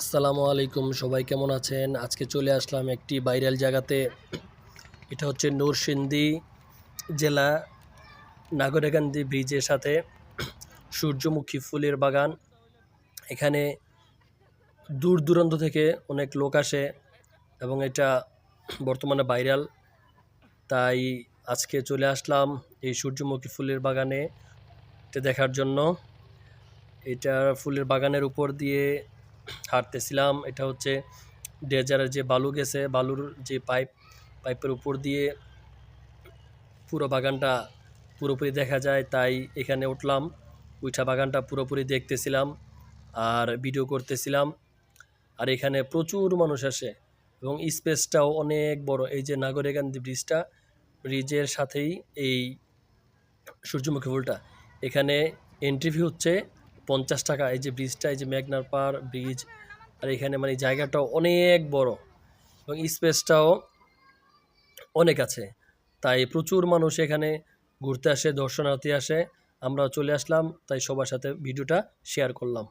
আসসালামু আলাইকুম, সবাই কেমন আছেন? আজকে চলে আসলাম একটি ভাইরাল জায়গাতে। এটা হচ্ছে নরসিংদী জেলা নাগরাকান্দি ব্রিজের সাথে সূর্যমুখী ফুলের বাগান। এখানে দূর দূরান্ত থেকে অনেক লোক আসে এবং এটা বর্তমানে ভাইরাল। তাই আজকে চলে আসলাম এই সূর্যমুখী ফুলের বাগানে। এটা দেখার জন্য। এটা ফুলের বাগানের উপর দিয়ে হাঁটতেছিলাম। এটা হচ্ছে ডেজারের যে বালু গেছে, বালুর যে পাইপ, পাইপের উপর দিয়ে পুরো বাগানটা পুরোপুরি দেখা যায়, তাই এখানে উঠলাম। উঠা বাগানটা পুরোপুরি দেখতেছিলাম আর ভিডিও করতেছিলাম। আর এখানে প্রচুর মানুষ আসে এবং স্পেসটাও অনেক বড়। এই যে নাগরিকান্দি ব্রিজটা, ব্রিজের সাথেই এই সূর্যমুখী ফুলটা। এখানে এন্ট্রি ফি হচ্ছে পঞ্চাশ টাকা, এই যে ব্রিজটা, এই যে মেঘনার পার ব্রিজ, আর এখানে মানে জায়গাটাও অনেক বড় এবং স্পেসটাও অনেক আছে। তাই প্রচুর মানুষ এখানে ঘুরতে আসে, দর্শনার্থী আসে। আমরা চলে আসলাম, তাই সবার সাথে ভিডিওটা শেয়ার করলাম।